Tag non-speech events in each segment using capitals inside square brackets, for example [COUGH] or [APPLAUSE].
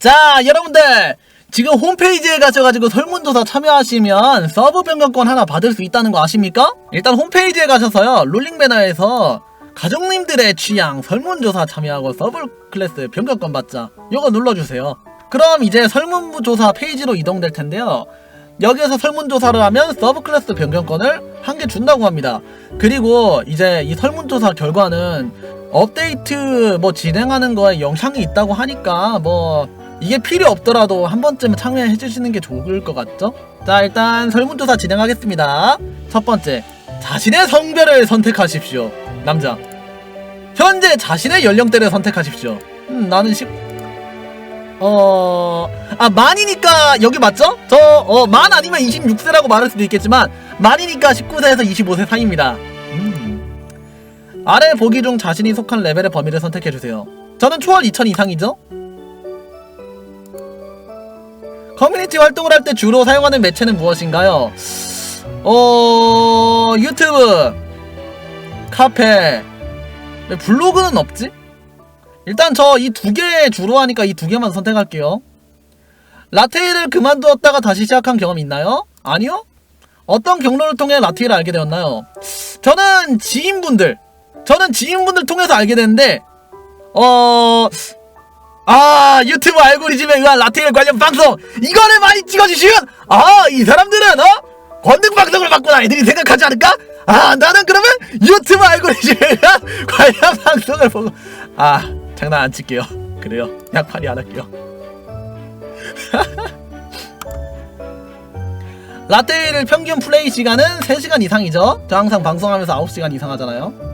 자, 여러분들! 지금 홈페이지에 가셔가지고 설문조사 참여하시면 서브 변경권 하나 받을 수 있다는 거 아십니까? 일단 홈페이지에 가셔서요, 롤링 배너에서 가족님들의 취향 설문조사 참여하고 서브 클래스 변경권 받자. 요거 눌러주세요. 그럼 이제 설문조사 페이지로 이동될 텐데요. 여기에서 설문조사를 하면 서브 클래스 변경권을 한 개 준다고 합니다. 그리고 이제 이 설문조사 결과는 업데이트 뭐 진행하는 거에 영향이 있다고 하니까 뭐 이게 필요 없더라도 한 번쯤 참여해 주시는 게 좋을 것 같죠? 자 일단 설문조사 진행하겠습니다. 첫 번째 자신의 성별을 선택하십시오. 남자. 현재 자신의 연령대를 선택하십시오. 음, 나는 10, 어, 아, 만이니까, 여기 맞죠? 저, 어, 만 아니면 26세라고 말할 수도 있겠지만, 만이니까 19세에서 25세 사이입니다. 음. 아래 보기 중 자신이 속한 레벨의 범위를 선택해주세요. 저는 초월 2000 이상이죠? 커뮤니티 활동을 할 때 주로 사용하는 매체는 무엇인가요? 어, 유튜브, 카페, 왜 블로그는 없지? 일단 저 이 두 개 주로 하니까 이 두 개만 선택할게요. 라테일을 그만두었다가 다시 시작한 경험이 있나요? 아니요? 어떤 경로를 통해 라테일을 알게 되었나요? 저는 지인분들, 저는 지인분들 통해서 알게 됐는데, 어, 아, 유튜브 알고리즘에 의한 라테일 관련 방송, 이거를 많이 찍어주시면, 아, 이 사람들은, 어? 권능 방송을 받구나, 애들이 생각하지 않을까? 아, 나는 그러면 유튜브 알고리즘에 의한 [LAUGHS] 관련 방송을 보고, 아, 장난 안 칠게요. 그래요. 약팔이 안 할게요. [LAUGHS] 라테일 평균 플레이 시간은 3시간 이상이죠. 저 항상 방송하면서 9시간 이상 하잖아요.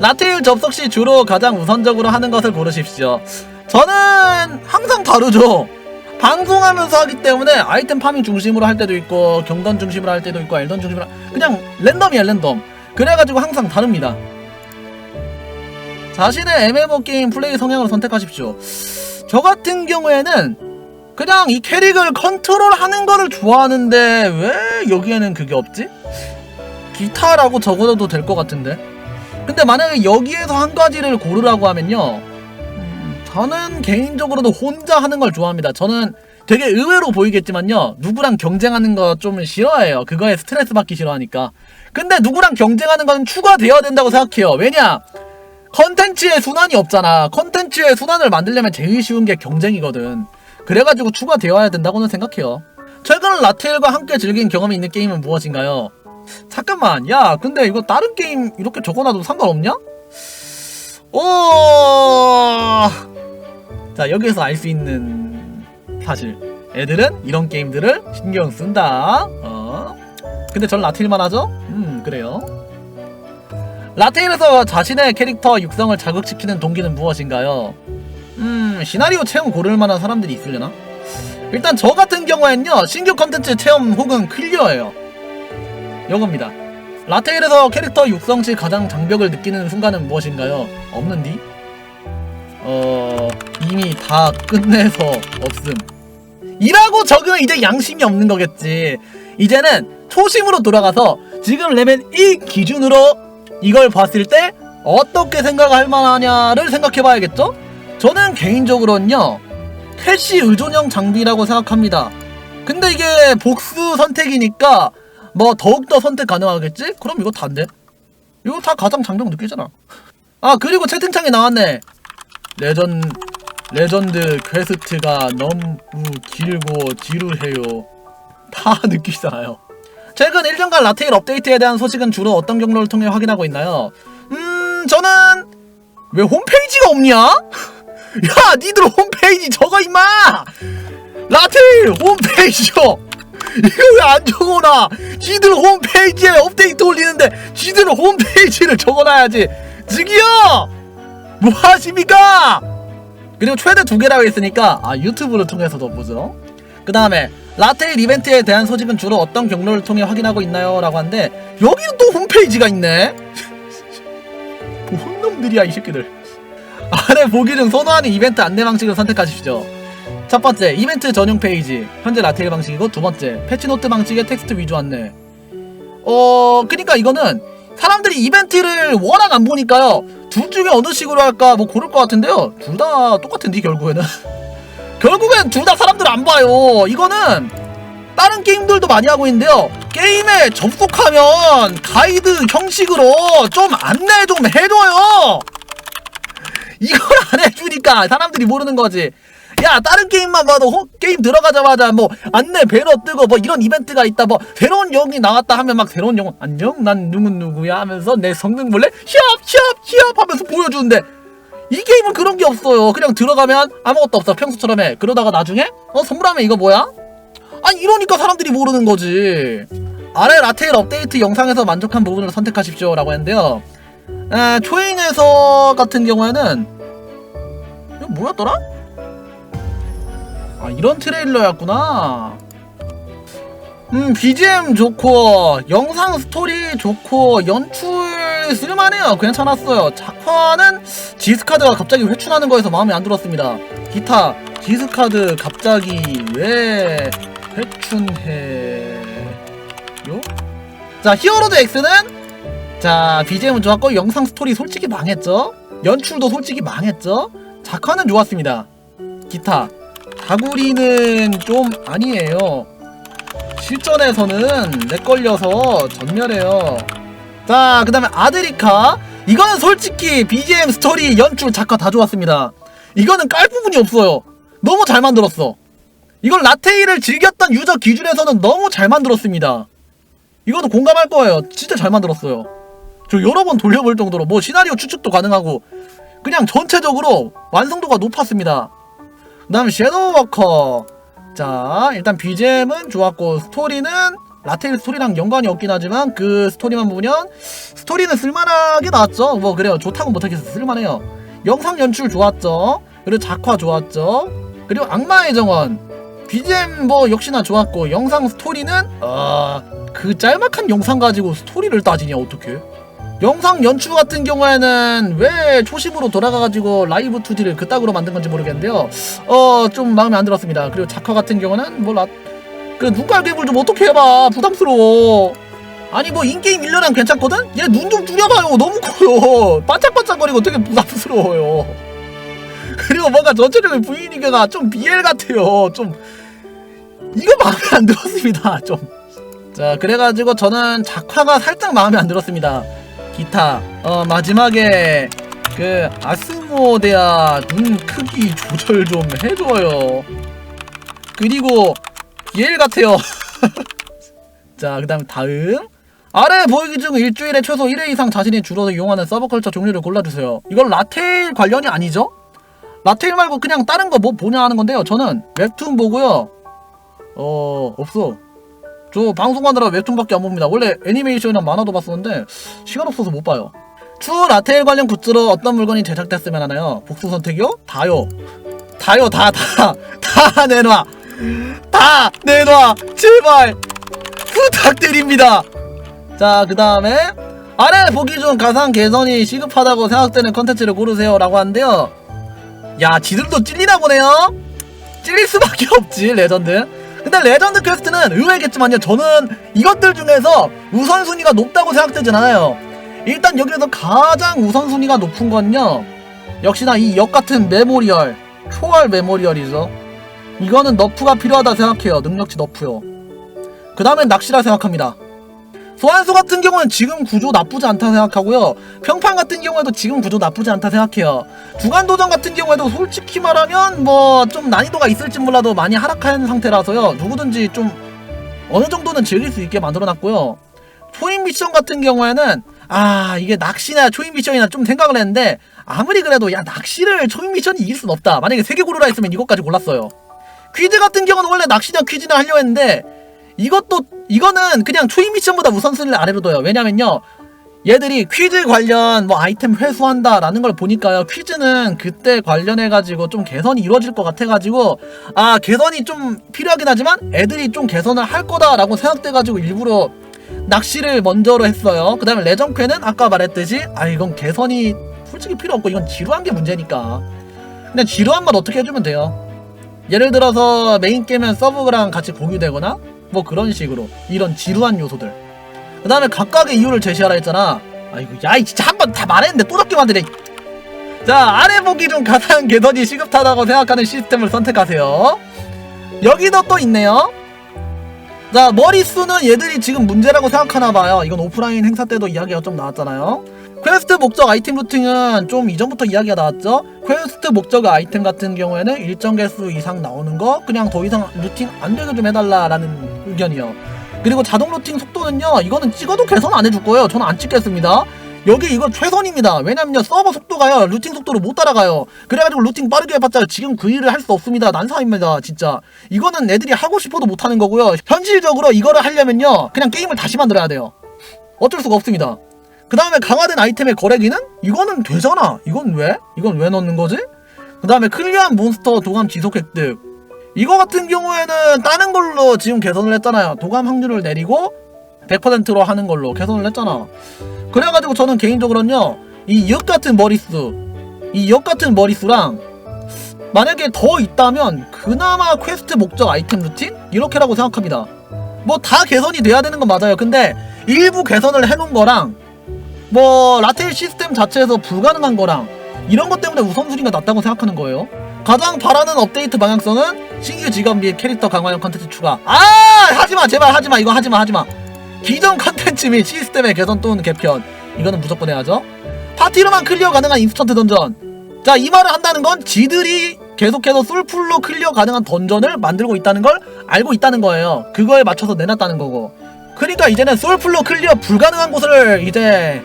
라테일 접속 시 주로 가장 우선적으로 하는 것을 고르십시오. 저는 항상 다르죠. 방송하면서 하기 때문에 아이템 파밍 중심으로 할 때도 있고 경던 중심으로 할 때도 있고 엘던 중심으로 하- 그냥 랜덤이야 랜덤. 그래가지고 항상 다릅니다. 자신의 MMO 게임 플레이 성향을 선택하십시오. 저 같은 경우에는 그냥 이 캐릭을 컨트롤하는 거를 좋아하는데 왜 여기에는 그게 없지? 기타라고 적어도 될 것 같은데. 근데 만약에 여기에서 한 가지를 고르라고 하면요. 음, 저는 개인적으로도 혼자 하는 걸 좋아합니다. 저는 되게 의외로 보이겠지만요. 누구랑 경쟁하는 거 좀 싫어해요. 그거에 스트레스 받기 싫어하니까. 근데 누구랑 경쟁하는 건 추가되어야 된다고 생각해요. 왜냐? 컨텐츠의 순환이 없잖아. 컨텐츠의 순환을 만들려면 제일 쉬운 게 경쟁이거든. 그래가지고 추가되어야 된다고는 생각해요. 최근 라텔과 함께 즐긴 경험이 있는 게임은 무엇인가요? 잠깐만, 야, 근데 이거 다른 게임 이렇게 적어놔도 상관없냐? 오, 자 여기에서 알 수 있는 사실. 애들은 이런 게임들을 신경 쓴다. 어. 근데 전 라텔만 하죠? 음, 그래요. 라테일에서 자신의 캐릭터 육성을 자극시키는 동기는 무엇인가요? 음, 시나리오 체험 고를 만한 사람들이 있으려나? 일단 저 같은 경우에는요, 신규 컨텐츠 체험 혹은 클리어예요. 요겁니다. 라테일에서 캐릭터 육성 시 가장 장벽을 느끼는 순간은 무엇인가요? 없는디? 어, 이미 다 끝내서 없음. 이라고 적으면 이제 양심이 없는 거겠지. 이제는 초심으로 돌아가서 지금 레벨 1 기준으로 이걸 봤을 때 어떻게 생각할 만하냐를 생각해 봐야겠죠? 저는 개인적으로는요, 캐시 의존형 장비라고 생각합니다. 근데 이게 복수 선택이니까 뭐 더욱더 선택 가능하겠지? 그럼 이거 다인데? 이거 다 가장 장벽 느끼잖아. 아, 그리고 채팅창에 나왔네. 레전, 레전드 퀘스트가 너무 길고 지루해요. 다 [LAUGHS] 느끼잖아요. 최근 1년간 라테일 업데이트에 대한 소식은 주로 어떤 경로를 통해 확인하고 있나요? 음, 저는 왜 홈페이지가 없냐? [LAUGHS] 야, 니들 홈페이지 적어 임마! 라테일 홈페이지요. 이거 왜 안 적어놔? 지들 홈페이지에 업데이트 올리는데 지들 홈페이지를 적어놔야지. 저기요, 뭐 하십니까? 그리고 최대 두 개라고 했으니까 아 유튜브를 통해서도 보죠. 그 다음에 라테일 이벤트에 대한 소식은 주로 어떤 경로를 통해 확인하고 있나요? 라고 하는데 여기는 또 홈페이지가 있네 [LAUGHS] 뭐 혼놈들이야 이 새끼들 아래 보기 중 선호하는 이벤트 안내 방식을 선택하십시오 첫 번째 이벤트 전용 페이지 현재 라테일 방식이고 두 번째 패치노트 방식의 텍스트 위주 안내 어 그니까 이거는 사람들이 이벤트를 워낙 안 보니까요 둘 중에 어느 식으로 할까 뭐 고를 것 같은데요. 둘 다 똑같은데 결국에는. [LAUGHS] 결국엔 둘 다 사람들 안 봐요. 이거는 다른 게임들도 많이 하고 있는데요. 게임에 접속하면 가이드 형식으로 좀 안내 좀 해줘요. [LAUGHS] 이걸 안 해주니까 사람들이 모르는 거지. 야 다른 게임만 봐도 호- 게임 들어가자마자 뭐 안내 배너 뜨고 뭐 이런 이벤트가 있다 뭐 새로운 영웅이 나왔다 하면 막 새로운 영웅 안녕? 난 누군 누구야? 하면서 내 성능 몰래 히압 히압 히압 하면서 보여주는데 이 게임은 그런 게 없어요. 그냥 들어가면 아무것도 없어. 평소처럼 해. 그러다가 나중에 어 선물하면 이거 뭐야? 아니 이러니까 사람들이 모르는 거지. 아래 라테일 업데이트 영상에서 만족한 부분을 선택하십시오 라고 했는데요. 에, 초인에서 같은 경우에는 이거 뭐였더라? 아 이런 트레일러였구나. 음 BGM 좋고 영상 스토리 좋고 연출 쓸만해요. 괜찮았어요. 작화는 지스카드가 갑자기 회춘하는 거에서 마음에 안 들었습니다. 기타 지스카드 갑자기 왜 회춘해요? 자 히어로드 X는? 자 BGM은 좋았고 영상 스토리 솔직히 망했죠? 연출도 솔직히 망했죠? 작화는 좋았습니다. 기타 다구리는 좀 아니에요. 실전에서는 렉 걸려서 전멸해요. 자, 그 다음에 아드리카. 이거는 솔직히 BGM, 스토리, 연출, 작가 다 좋았습니다. 이거는 깔 부분이 없어요. 너무 잘 만들었어. 이건 라테이를 즐겼던 유저 기준에서는 너무 잘 만들었습니다. 이것도 공감할 거예요. 진짜 잘 만들었어요. 저 여러 번 돌려볼 정도로 뭐 시나리오 추측도 가능하고 그냥 전체적으로 완성도가 높았습니다. 그 다음 섀도우워커. 자 일단 BGM은 좋았고 스토리는 라테일 스토리랑 연관이 없긴 하지만 그 스토리만 보면 스토리는 쓸만하게 나왔죠. 뭐 그래요. 좋다고 못하겠어. 쓸만해요. 영상 연출 좋았죠. 그리고 작화 좋았죠. 그리고 악마의 정원. BGM 뭐 역시나 좋았고 영상 스토리는 아그 짤막한 영상 가지고 스토리를 따지냐 어떻게 영상 연출 같은 경우에는 왜 초심으로 돌아가가지고 라이브 2D를 그따구로 만든 건지 모르겠는데요. 어, 좀 마음에 안 들었습니다. 그리고 작화 같은 경우는 뭐, 라, 그 눈깔 개불 좀 어떻게 해봐. 부담스러워. 아니 뭐 인게임 1년은 괜찮거든? 얘 눈 좀 줄여봐요. 너무 커요. 반짝반짝거리고 되게 부담스러워요. [LAUGHS] 그리고 뭔가 전체적인 분위기가 좀 BL 같아요. 좀 이거 마음에 안 들었습니다. 좀. 자, 그래가지고 저는 작화가 살짝 마음에 안 들었습니다. 기타. 어 마지막에 그 아스모데아 눈 크기 조절 좀 해줘요. 그리고 비엘 같아요. [LAUGHS] 자 그 다음 다음. 아래 보이기 중 일주일에 최소 1회 이상 자신이 주로 이용하는 서브컬처 종류를 골라주세요. 이건 라테일 관련이 아니죠? 라테일 말고 그냥 다른 거 뭐 보냐 하는 건데요. 저는 웹툰 보고요. 어 없어 저 방송하느라 웹툰밖에 안 봅니다. 원래 애니메이션이나 만화도 봤었는데 시간 없어서 못 봐요. 추 라테일 관련 굿즈로 어떤 물건이 제작됐으면 하나요? 복수 선택이요? 다요. 다요 다 다. [LAUGHS] 다 내놔. 다 내놔. 제발. 부탁드립니다. 자, 그 다음에 아래 보기 중 가상 개선이 시급하다고 생각되는 컨텐츠를 고르세요 라고 하는데요. 야, 지들도 찔리나 보네요. 찔릴 수밖에 없지, 레전드. 근데 레전드 퀘스트는 의외겠지만요 저는 이것들 중에서 우선순위가 높다고 생각되진 않아요. 일단 여기에서 가장 우선순위가 높은 건요 역시나 이 역 같은 메모리얼 초월 메모리얼이죠. 이거는 너프가 필요하다 생각해요 능력치 너프요. 그 다음엔 낚시라 생각합니다 소환수 같은 경우는 지금 구조 나쁘지 않다 생각하고요. 평판 같은 경우에도 지금 구조 나쁘지 않다 생각해요. 주간 도전 같은 경우에도 솔직히 말하면 뭐 좀 난이도가 있을지 몰라도 많이 하락한 상태라서요. 누구든지 좀 어느 정도는 즐길 수 있게 만들어놨고요. 초인 미션 같은 경우에는 아 이게 낚시나 초인 미션이나 좀 생각을 했는데 아무리 그래도 야 낚시를 초인 미션이 이길 순 없다. 만약에 세 개 고르라 했으면 이것까지 골랐어요. 퀴즈 같은 경우는 원래 낚시나 퀴즈나 하려고 했는데 이것도 이거는 그냥 초인 미션보다 우선순위를 아래로 둬요. 왜냐면요. 얘들이 퀴즈 관련 뭐 아이템 회수한다라는 걸 보니까요. 퀴즈는 그때 관련해 가지고 좀 개선이 이루어질 것 같아 가지고 아 개선이 좀 필요하긴 하지만 애들이 좀 개선을 할 거다라고 생각돼 가지고 일부러 낚시를 먼저로 했어요. 그 다음에 레전쾌는 아까 말했듯이 아 이건 개선이 솔직히 필요 없고 이건 지루한 게 문제니까. 그냥 지루한 걸 어떻게 해주면 돼요? 예를 들어서 메인 게임은 서브랑 같이 공유되거나 뭐 그런 식으로 이런 지루한 요소들. 그 다음에 각각의 이유를 제시하라 했잖아. 아이고 야이 진짜 한 번 다 말했는데 또 적게 만드네. 자 아래 보기 중 가장 개선이 시급하다고 생각하는 시스템을 선택하세요. 여기도 또 있네요. 자 머릿수는 얘들이 지금 문제라고 생각하나봐요. 이건 오프라인 행사 때도 이야기가 좀 나왔잖아요. 퀘스트 목적 아이템 루팅은 좀 이전부터 이야기가 나왔죠? 퀘스트 목적 아이템 같은 경우에는 일정 개수 이상 나오는 거 그냥 더 이상 루팅 안 되게 좀 해달라 라는 의견이요. 그리고 자동 루팅 속도는요 이거는 찍어도 개선 안 해줄 거예요. 저는 안 찍겠습니다. 여기 이거 최선입니다. 왜냐면요 서버 속도가요 루팅 속도를 못 따라가요. 그래가지고 루팅 빠르게 해봤자 지금 그 일을 할 수 없습니다. 난사입니다 진짜. 이거는 애들이 하고 싶어도 못하는 거고요. 현실적으로 이거를 하려면요 그냥 게임을 다시 만들어야 돼요. 어쩔 수가 없습니다. 그 다음에 강화된 아이템의 거래기는 이거는 되잖아. 이건 왜? 이건 왜 넣는 거지? 그 다음에 클리어한 몬스터 도감 지속 획득 이거 같은 경우에는 다른 걸로 지금 개선을 했잖아요. 도감 확률을 내리고 100%로 하는 걸로 개선을 했잖아. 그래가지고 저는 개인적으로는요 이 역 같은 머리수 이 역 같은 머리수랑 만약에 더 있다면 그나마 퀘스트 목적 아이템 루틴? 이렇게라고 생각합니다. 뭐 다 개선이 돼야 되는 건 맞아요. 근데 일부 개선을 해놓은 거랑 뭐 라텔 시스템 자체에서 불가능한 거랑 이런 것 때문에 우선순위가 낮다고 생각하는 거예요. 가장 바라는 업데이트 방향성은 신규 직업 및 캐릭터 강화형 컨텐츠 추가. 아 하지마 제발 하지마 이거 하지마 하지마. 기존 컨텐츠 및 시스템의 개선 또는 개편. 이거는 무조건 해야죠. 파티로만 클리어 가능한 인스턴트 던전. 자 이 말을 한다는 건 지들이 계속해서 솔풀로 클리어 가능한 던전을 만들고 있다는 걸 알고 있다는 거예요. 그거에 맞춰서 내놨다는 거고. 그러니까 이제는 솔풀로 클리어 불가능한 곳을 이제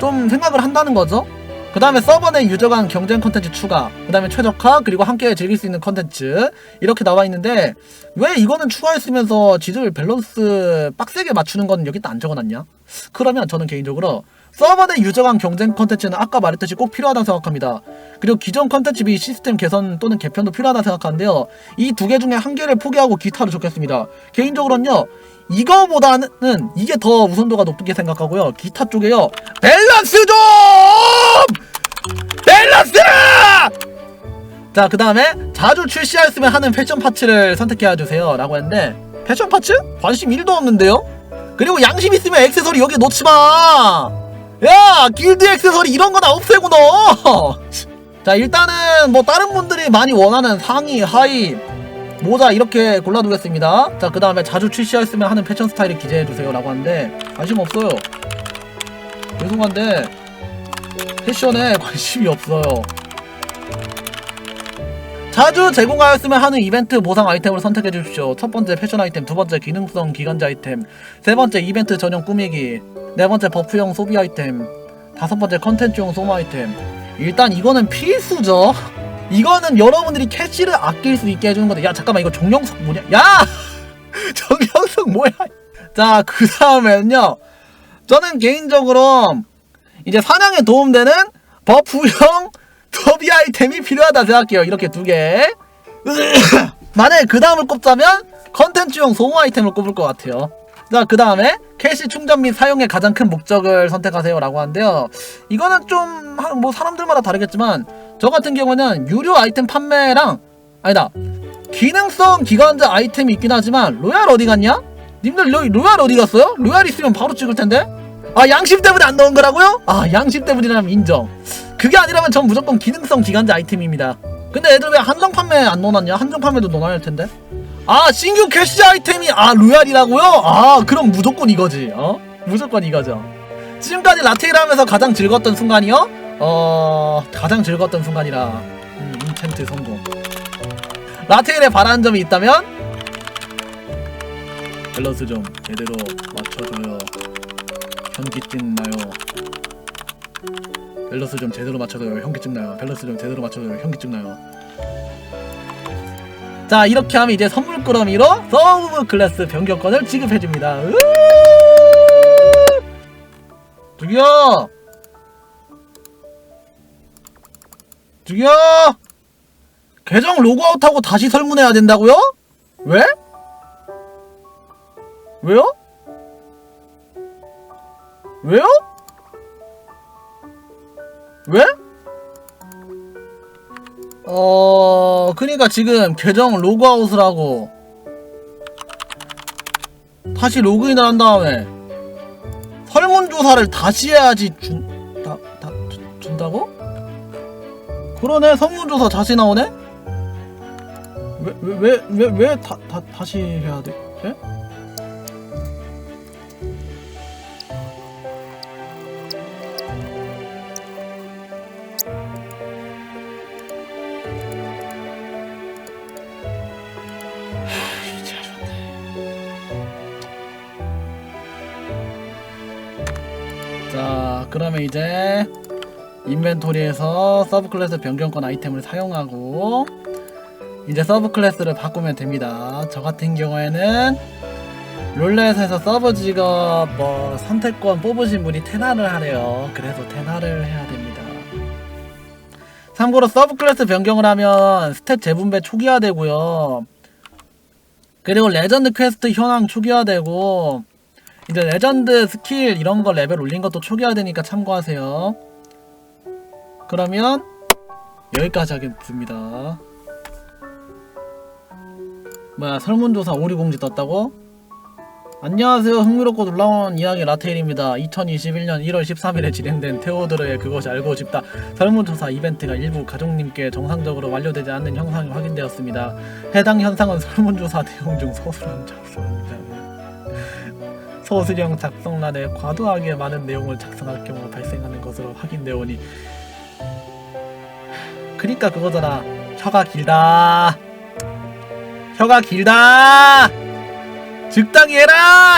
좀 생각을 한다는 거죠 그 다음에 서버 내 유저 간 경쟁 컨텐츠 추가 그 다음에 최적화 그리고 함께 즐길 수 있는 컨텐츠. 이렇게 나와 있는데 왜 이거는 추가했으면서 지들 밸런스 빡세게 맞추는 건 여기다 안 적어놨냐? 그러면 저는 개인적으로 서버 내 유저 간 경쟁 컨텐츠는 아까 말했듯이 꼭 필요하다고 생각합니다. 그리고 기존 컨텐츠 및 시스템 개선 또는 개편도 필요하다고 생각하는데요. 이 두 개 중에 한 개를 포기하고 기타로 좋겠습니다. 개인적으로는요 이거보다는 이게 더 우선도가 높게 생각하고요 기타 쪽에요 밸런스 좀 밸런스 자 그 다음에 자주 출시하였으면 하는 패션 파츠를 선택해 주세요 라고 했는데 패션 파츠? 관심 1도 없는데요? 그리고 양심 있으면 액세서리 여기에 놓지 마! 야! 길드 액세서리 이런 거나 없애고 넣어! [LAUGHS] 자 일단은 뭐 다른 분들이 많이 원하는 상의, 하의, 모자 이렇게 골라두겠습니다 자 그 다음에 자주 출시하였으면 하는 패션 스타일을 기재해주세요 라고 하는데 관심 없어요 죄송한데 패션에 [LAUGHS] 관심이 없어요 자주 제공하였으면 하는 이벤트 보상 아이템을 선택해 주십시오. 첫 번째 패션 아이템, 두 번째 기능성 기간제 아이템, 세 번째 이벤트 전용 꾸미기, 네 번째 버프용 소비 아이템, 다섯 번째 컨텐츠용 소모 아이템. 일단 이거는 필수죠. 이거는 여러분들이 캐시를 아낄 수 있게 해주는 건데, 야 잠깐만 이거 정영석 뭐냐? 야 [LAUGHS] 정영석 뭐야? 자 그 다음에는요. 저는 개인적으로 이제 사냥에 도움되는 버프용 소비 아이템이 필요하다 생각해요. 이렇게 두 개. [LAUGHS] 만약에 그 다음을 꼽자면 컨텐츠용 소모 아이템을 꼽을 것 같아요. 자, 그 다음에 캐시 충전 및 사용의 가장 큰 목적을 선택하세요. 라고 하는데요. 이거는 좀 뭐 사람들마다 다르겠지만 저 같은 경우는 유료 아이템 판매랑 아니다. 기능성 기간제 아이템이 있긴 하지만 로얄 어디 갔냐? 님들 로, 로얄 어디 갔어요? 로얄 있으면 바로 찍을 텐데? 아 양심 때문에 안 넣은 거라고요? 아 양심 때문이라면 인정 그게 아니라면 전 무조건 기능성 기간제 아이템입니다 근데 애들 왜 한정 판매 안 넣어놨냐? 한정 판매도 넣어놔야 할 텐데 아 신규 캐시 아이템이 아 로얄이라고요? 아 그럼 무조건 이거지 어? 무조건 이거죠. 지금까지 라테일 하면서 가장 즐거웠던 순간이요? 어... 가장 즐거웠던 순간이라. 음, 인챈트 성공. 라테일에 바라는 점이 있다면? 밸런스 좀 제대로 맞춰줘요. 현기증 나요? 밸런스 좀 제대로 맞춰줘요. 현기증 나요? 밸런스 좀 제대로 맞춰줘요. 현기증 나요 자 이렇게 하면 이제 선물 꾸러미로 서브 클래스 변경권을 지급해줍니다! 저기요 저기요 계정 로그아웃하고 다시 설문해야 된다고요? 왜? 왜요? 왜요? 왜? 어, 그니까 지금 계정 로그아웃을 하고 다시 로그인을 한 다음에 설문조사 설문조사를 다시 해야지 준, 다, 다, 주- 준다고? 그러네 설문조사 다시 나오네? 왜, 왜, 왜, 왜, 왜 다, 다, 다시 해야 돼? 예? 자 그러면 이제 인벤토리에서 서브 클래스 변경권 아이템을 사용하고 이제 서브 클래스를 바꾸면 됩니다. 저 같은 경우에는 롤렛에서 서브 직업 뭐 선택권 뽑으신 분이 테나를 하래요. 그래서 테나를 해야 됩니다. 참고로 서브 클래스 변경을 하면 스탯 재분배 초기화되고요. 그리고 레전드 퀘스트 현황 초기화되고 이제 레전드 스킬 이런 거 레벨 올린 것도 초기화 되니까 참고하세요. 그러면 여기까지 하겠습니다. 뭐야 설문조사 오류공지 떴다고? 안녕하세요 흥미롭고 놀라운 이야기 라테일입니다 2021년 1월 13일에 진행된 테오드르의 그것이 알고 싶다 설문조사 이벤트가 일부 가족님께 정상적으로 완료되지 않는 현상이 확인되었습니다 해당 현상은 설문조사 내용 중 서술형 작성 입니다 서술형 작성란에 과도하게 많은 내용을 작성할 경우 발생하는 것으로 확인되오니. 그니까 그거잖아. 혀가 길다. 혀가 길다! 적당히 해라